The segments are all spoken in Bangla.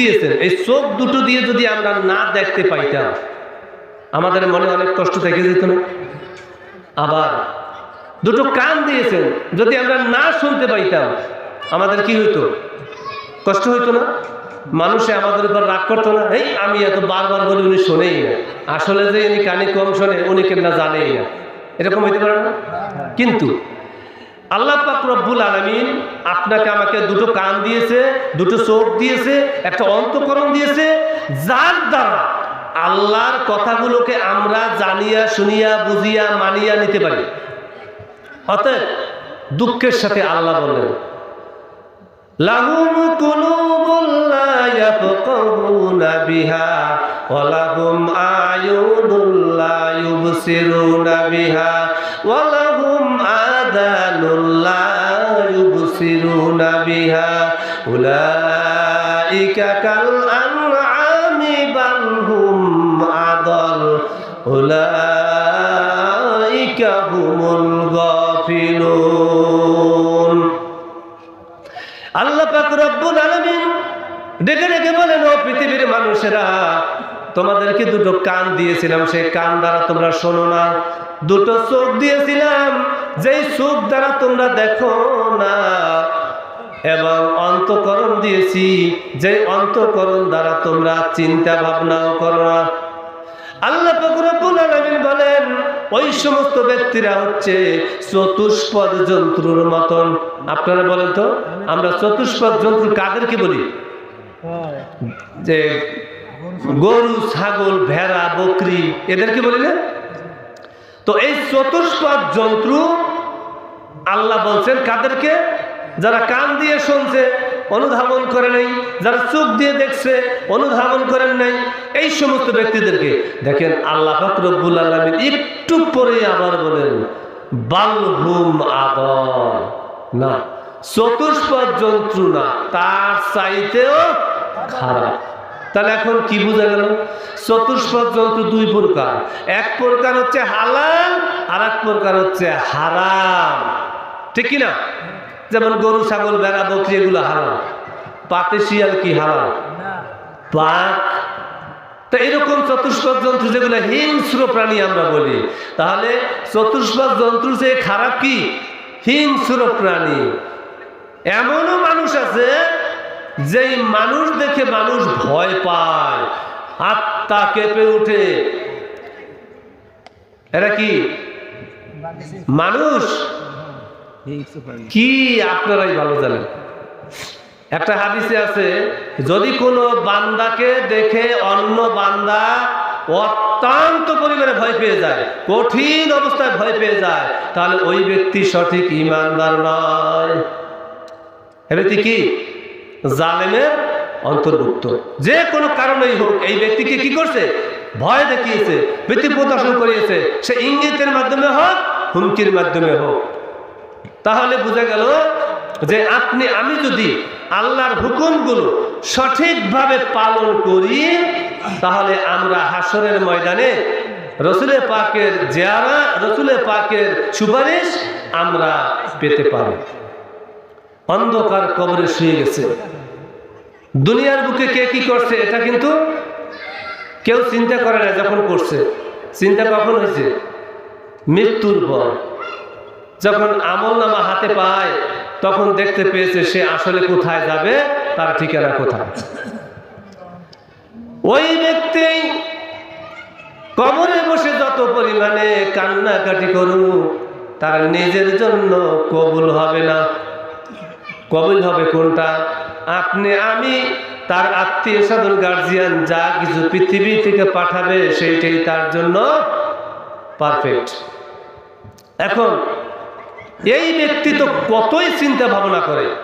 দিয়েছেন, এই চোখ দুটো দিয়ে যদি আমরা না দেখতে পাইতাম, আমাদের মনে অনেক কষ্ট থেকে যেত না? আবার দুটো কান দিয়েছেন, যদি আমরা না শুনতে পাইতাম, আমাদের কি হইতো? কষ্ট হইতো না? মানুষে আমাদের উপর রাগ করতো না? এই আমি এত বারবার বলি উনি শোনেই না। আসলে যে উনি কানে কম শোনে, উনি কেনা জানেই না। এরকম হইতে পারে না? কিন্তু আল্লাহ পাক রব্বুল আলমিন আপনাকে আমাকে দুটো কান দিয়েছে, দুটো চোখ দিয়েছে, একটা অন্তকরণ দিয়েছে, যার দ্বারা আল্লাহর কথাগুলোকে আমরা জানিয়া, শুনিয়া, বুঝিয়া, মানিয়া নিতে পারি। অতএব দুঃখের সাথে আল্লাহ বললেন লাহুম কুলুবুল লা বিহা ওয়া লাহুম ইউবসিরুনা বিহা ওয়া পৃথিবীর মানুষেরা, তোমাদেরকে দুটো কান দিয়েছিলাম। সেই কান দ্বারা তোমরা শোনো না। দুটো চোখ দিয়েছিলাম। যেই চোখ দ্বারা তোমরা দেখো না, এবং অন্তকরণ দিয়েছি যে অন্তকরণ দ্বারা তোমরা চিন্তা ভাবনাও করো না। আল্লাহ বলেন, ওই সমস্ত ব্যক্তিরা হচ্ছে চতুষ্পদ জন্তুর মতন। আপনারা বলেন তো, আমরা চতুষ্পদ জন্তু কাদেরকে বলি? যে গরু, ছাগল, ভেড়া, বকরি, এদেরকে বলি না? তো এই চতুষ্পদ জন্তু আল্লাহ বলছেন কাদেরকে? যারা কান দিয়ে শুনছে, অনুধাবন করে নাই, যারা চোখ দিয়ে দেখছে, অনুধাবন করেন নাই, এই সমস্ত ব্যক্তিদেরকে দেখেন আল্লাহ ফকরবুল আলমিন একটু পরে আবার বলেন বালহুম আদর। না, চতুষ্পদ জন্তু না, তার চাইতেও খারাপ। তাহলে এখন কি বোঝা গেল? চতুষ্পদ জন্তু দুই প্রকার। এক প্রকার হচ্ছে হালাল আর এক প্রকার হচ্ছে হারাম। ঠিক কি না যেমন গরু ছাগল বেড়া বকরি এগুলো হারাম। পাতে শিয়াল কি হারাম? পাক? তো এরকম চতুষ্পদ জন্তু যেগুলো হিংস্র প্রাণী আমরা বলি। তাহলে চতুষ্পদ জন্তু যে খারাপ কি? হিংস্র প্রাণী। এমনও মানুষ আছে যেই মানুষ দেখে মানুষ ভয় পায়, আত্মা কেঁপে উঠে এরা কি? মানুষ? কি আপনারাই ভালো জানেন। একটা হাদিসে আছে, যদি কোনো বান্দাকে দেখে অন্য বান্দা অত্যন্ত পরিমাণে ভয় পেয়ে যায়, কঠিন অবস্থায় ভয় পেয়ে যায়, তাহলে ওই ব্যক্তি সঠিক ইমানদার নয়। এ ব্যক্তি কি? জালেমের অন্তর্ভুক্ত। যে কোনো কারণেই হোক, এই ব্যক্তিকে কি করছে? ভয় দেখিয়েছে ব্যক্তি প্রদর্শন করিয়েছে। সে ইঙ্গিতের মাধ্যমে হোক, হুমকির মাধ্যমে হোক। তাহলে বোঝা গেল যে আপনি, আমি যদি আল্লাহর হুকুমগুলো সঠিকভাবে পালন করি, তাহলে আমরা হাসরের ময়দানে রসুলে পাকের জেয়ারা রসুলে পাকের সুপারিশ আমরা পেতে পারি অন্ধকার কবরে শুয়ে গেছে। দুনিয়ার বুকে কে কি করছে, এটা কিন্তু কেউ চিন্তা করে না যখন করছে। চিন্তা কখন হয়েছে? মৃত্যুর পর। যখন আমল নামা হাতে পায়, তখন দেখতে পেয়েছে সে আসলে কোথায় যাবে, তার ঠিকানা কোথায়? ওই ব্যক্তি কবরে বসে যত পরিমাণে কান্নাকাটি করুক, তার নিজের জন্য কবুল হবে না। কবুল হবে কোনটা? আপনি, আমি, তার আত্মীয় স্বজন গার্জিয়ান যা কিছু পৃথিবী থেকে পাঠাবে, সেইটাই তার জন্য পারফেক্ট এখন, এই ব্যক্তি তো কতই চিন্তা ভাবনা করে।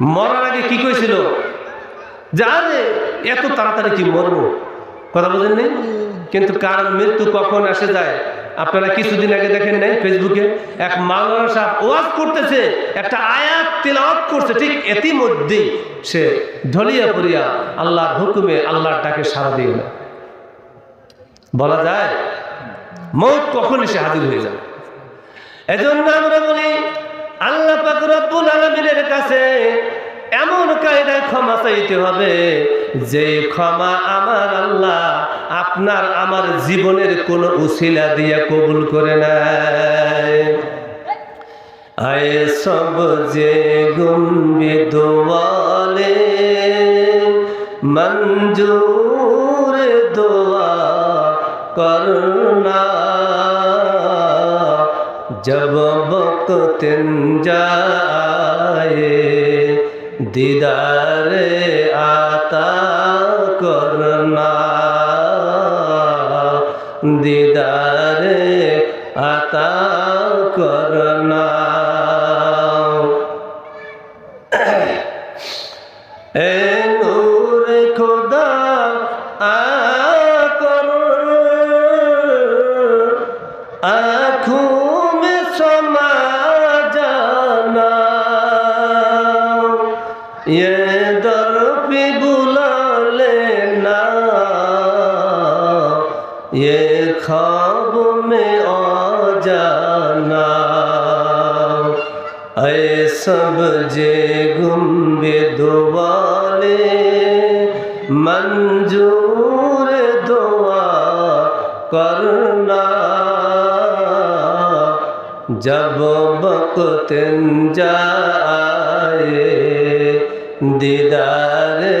মরার আগে কি কইছিল? যে, আরে, এত তাড়াতাড়ি কি মরবো? কথা বলেন নেই কিন্তু কারণ মৃত্যু কখন আসে যায়? আপনারা কিছুদিন আগে দেখেন নাই ফেসবুকে? এক মাওলানা সাহেব ওয়াজ করতেছে, একটা আয়াত তেলাওয়াত করছে, ঠিক এতিমধ্যেই সে ঢলিয়া পড়িয়া আল্লাহর হুকুমে আল্লাহর ডাকে সারা দিয়ে বলা যায়, মৌত কখন এসে হাজির হয়ে যাবে এজন্য আমরা বলি, আল্লাহ পাক কাছে এমন কায়দায় ক্ষমা চাইতে হবে যে ক্ষমা আমার আল্লাহ আপনার আমার জীবনের কোনো উশিলা দিয়া কবুল করে নাই। আয় সব যে গুম্বি দোয়ালে মঞ্জুর দোয়া করুণা জব বকতেন যায় দিদারে দিদারে আতা কর মঞ্জুর দোয়া করনা জব বকত যায় দিদারে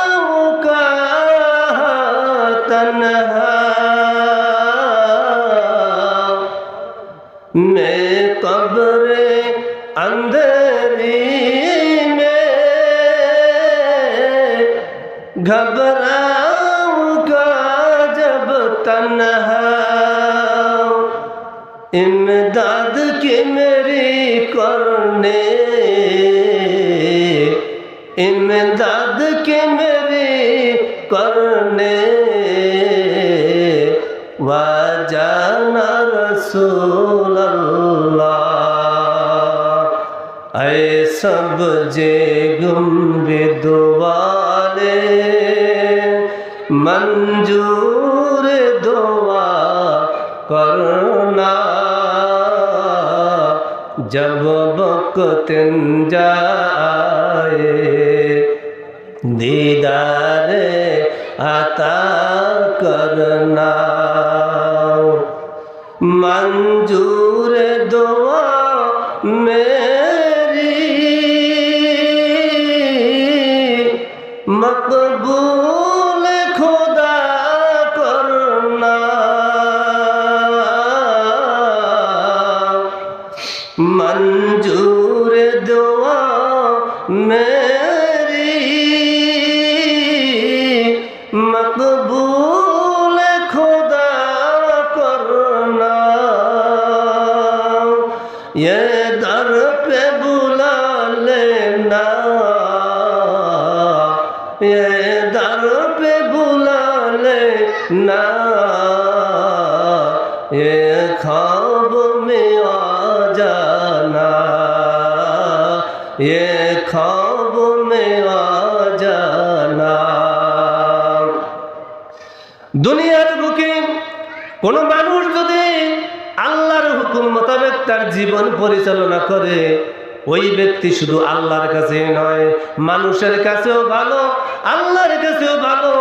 तन्हा मैं कब्र में घबराऊँगा जब तन्हा इमदाद की मेरी इमदाद की मेरी करने। रसूल अल्लाह ऐ सब जे गुम्बे दुआले मंजूर दुआ करना जब वक्त जाए दीदार आता करना मंजूर दुआ मेरी मकबूल खुदा करना मंजूर दुआ मेरी ये ख्वाब में आ जाना দুনিয়ার বুকে কোন মানুষ যদি আল্লাহর হুকুম মোতাবেক তার জীবন পরিচালনা করে ওই ব্যক্তি শুধু আল্লাহর কাছে নয় মানুষের কাছেও ভালো আল্লাহর কাছেও ভালো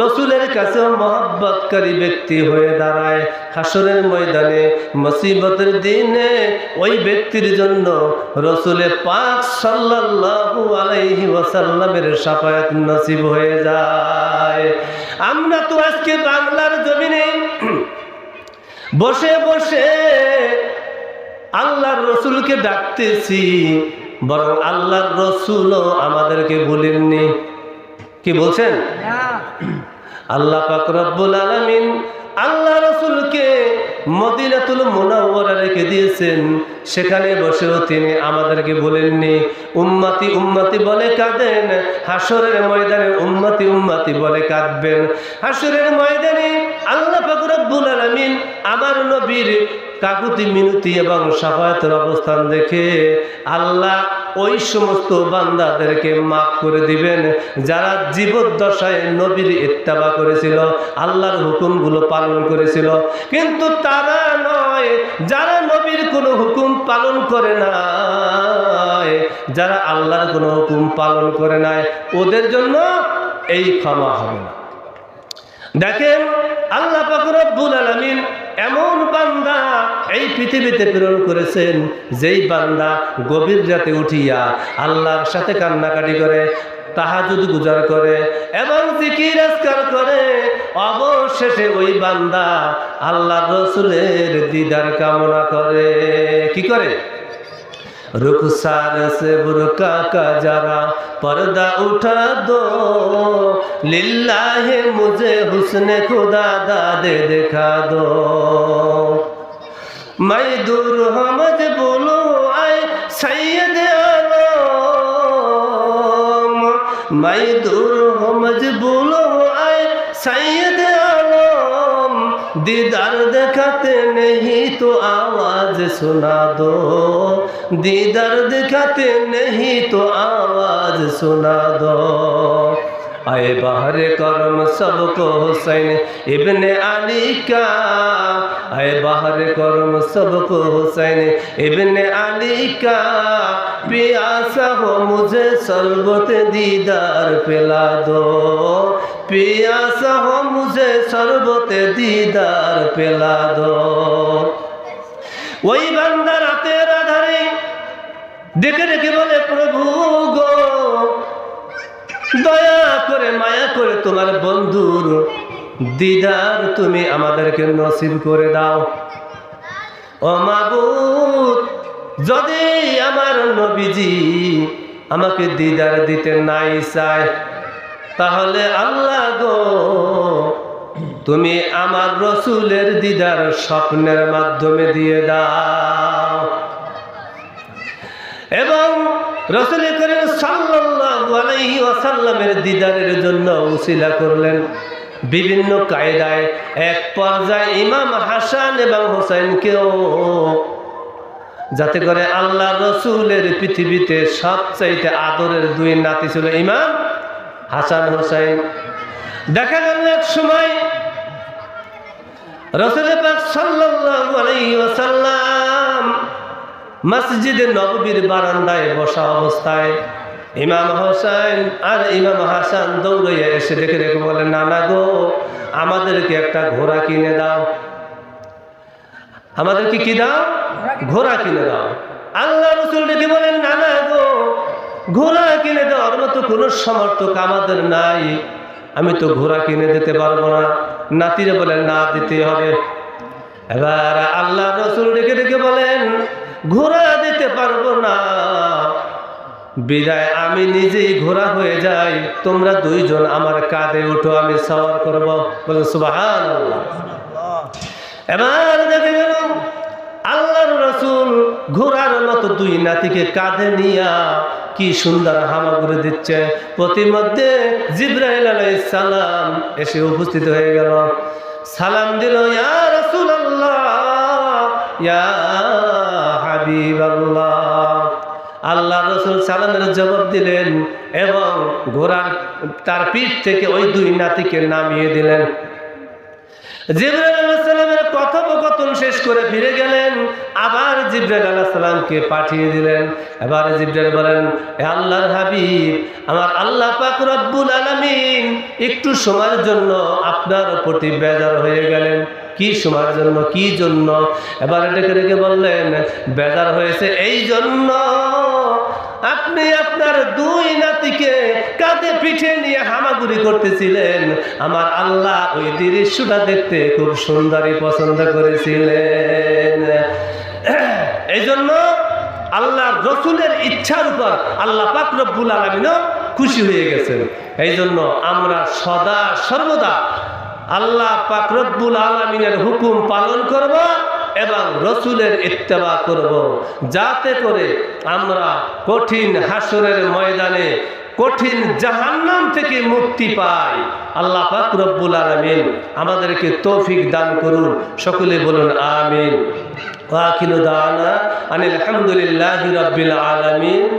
রসুলের কাছেও মহব্বতকারী ব্যক্তি হয়ে দাঁড়ায়। হাসরের ময়দানে, মুসিবতের দিনে ওই ব্যক্তির জন্য রসুলে পাক সাল্লাল্লাহু আলাইহি ওয়াসাল্লামের সাফায়াত নসিব হয়ে যায়। আমরা তো আজকে বাংলার জমিনে বসে বসে আল্লাহর রসুলকে ডাকতেছি, বরং আল্লাহর রসুলও আমাদেরকে বলেননি। কি বলছেন? আল্লাহ পাক রব্বুল আলামিন আল্লাহ রসুলকে মদিনাতুল মুনাওয়ারা রেখে দিয়েছেন। সেখানে বসেও তিনি আমাদেরকে বলেননি, উম্মাতি উম্মাতি বলে কাঁদেন হাসরের ময়দানে উম্মাতি উম্মাতি বলে কাঁদবেন। হাসরের ময়দানে আল্লাহ পাক রব্বুল আলামিন আমার নবীর কাকুতি, মিনতি এবং সাফায়াতের অবস্থান দেখে আল্লাহ ওই সমস্ত বান্দাদেরকে মাফ করে দিবেন। যারা জীবদ্দশায় নবীর ইত্তাবা করেছিল, আল্লাহর হুকুমগুলো পালন করেছিল, কিন্তু তারা নয়, যারা নবীর কোনো হুকুম পালন করে নাই। যারা আল্লাহর কোনো হুকুম পালন করে নাই, ওদের জন্য এই ক্ষমা হবে না। দেখেন, আল্লাহ পাকুর রব্বুল আলমিন এমন বান্দা এই পৃথিবীতে প্রেরণ করেছেন যেই বান্দা গভীর রাতে উঠিয়া আল্লাহর সাথে কান্নাকাটি করে তাহাজুদ গুজার করে এবং জিকির আজকার করে অবশেষে ওই বান্দা আল্লাহ রসুলের দিদার কামনা করে কি করে रुखसार से बुरका का जरा पर्दा उठा दो लिल्ला है मुझे हुस्न खुदा दादे दिखा दो মজদুর হমদ বলো, আয় সৈয়দ আলম। মজদুর হমদ বলো, আয় সৈয়দ আলম। দিদার দেখাতে নেহি তো আওয়াজ শোনা দো। দিদার দেখাতে নেহি তো আওয়াজ শোনা দো। আয়ে বাহার করম সব কোসেন ইবনে আলী কা। আয় বাহার করম সব কোসেন ইবনে আলী কা। পিয়াসা হো মুঝে সরবত দিদার পেলা দো। পিয়াসা হো মুঝে সরবত দিদার পেলা দো। ওই বান্দা রাতের ধারে দেখে রেখে বলে, প্রভু গো দয়া করে মায়া করে তোমার বন্ধুর দিদার তুমি আমাদেরকে নসিব করে দাও। ও মাবুদ, যদি আমার নবীজি আমাকে দিদার দিতে নাই চায়, তাহলে আল্লাহ গো, তুমি আমার রসুলের দিদার স্বপ্নের মাধ্যমে দিয়ে দাও। এবং রসুল করিম আলাইহি ওয়াসাল্লামের দিদারের জন্য উসিলা করলেন। বিভিন্ন কায়দায় এক পর্যায়ে ইমাম হাসান এবং হোসেনকেও যাতে করে আল্লাহ রসুলের পৃথিবীতে সবচাইতে আদরের দুই নাতি ছিল ইমাম হাসান হোসেন দেখা গেল এক সময় রসুল পাক সাল্লাল্লাহু আলাইহি মসজিদে নববীর বারান্দায় বসা অবস্থায় ইমাম হোসেন আর ইমাম হাসান দৌড়াইয়া এসে দেখে দেখে বলে, নানা গো, আমাদেরকে একটা ঘোড়া কিনে দাও। আমাদেরকে কি দাও? ঘোড়া কিনে দাও। আল্লাহ রসুল ডেকে বলেন, নানা গো, ঘোড়া কিনে দেওয়ার মতো কোনো সমর্থক আমাদের নাই? আমি তো ঘোড়া কিনে দিতে পারব না। নাতিরে বলেন না দিতে হবে। এবার আল্লাহ রসুল ডেকে ডেকে বলেন ঘোড়া দিতে পারব না। বিদায়, আমি নিজেই ঘোরা হয়ে যাই। তোমরা দুইজন আমার কাঁধে উঠো, আমি সওয়ার করব। বলে সুবাহান এবার দেখে গেল, আল্লাহর রসুল ঘোড়ার মতো দুই নাতিকে কাঁধে নিয়া কি সুন্দর হামাগুড়ি দিচ্ছে। প্রতিমধ্যে জিব্রাহিল আলাইহিস সালাম এসে উপস্থিত হয়ে গেল। সালাম দিল, ইয়া রাসূলুল্লাহ, ইয়া হাবিবাল্লাহ। আল্লাহ রসুল সালামের জবাব দিলেন এবং ঘোড়ার তার পিঠ থেকে ওই দুই নাতিকে নামিয়ে দিলেন। জিব্রাইল আলাইহিস সালামের কথোপকথন শেষ করে ফিরে গেলেন। আবার জিব্রাইল আলাইহিস সালামকে পাঠিয়ে দিলেন। এবার জিব্রাইল বলেন হে আল্লাহর হাবিব, আমার আল্লাহ পাক রব্বুল আলামিন একটু সময়ের জন্য আপনার প্রতি বেজার হয়ে গেলেন। কি সময়ের জন্য? কি জন্য? এবার ডেকে ডেকে বললেন, বেজার হয়েছে এই জন্য আপনি আপনার দুই নাতিকে কাঁধে পিঠে নিয়ে হামাগুড়ি করতেছিলেন। আমার আল্লাহ ওই দৃশ্যটা দেখতে খুব সুন্দরই পছন্দ করেছিলেন। এই জন্য আল্লাহ রসুলের ইচ্ছার উপর আল্লাহ পাক রব্বুল আলমিনও খুশি হয়ে গেছেন। এই জন্য আমরা সদা সর্বদা আল্লাহ পাক রব্বুল আলমিনের হুকুম পালন করব। এবং রসুলের ইত্তেবা করব। যাতে করে আমরা কঠিন হাসরের ময়দানে, কঠিন জাহান্নাম থেকে মুক্তি পাই। আল্লাহ পাক আলমিন আমাদেরকে তৌফিক দান করুন। সকলে বলুন আমিন। আখিল আনিল আলহামদুলিল্লাহ রাব্বিল আলামিন।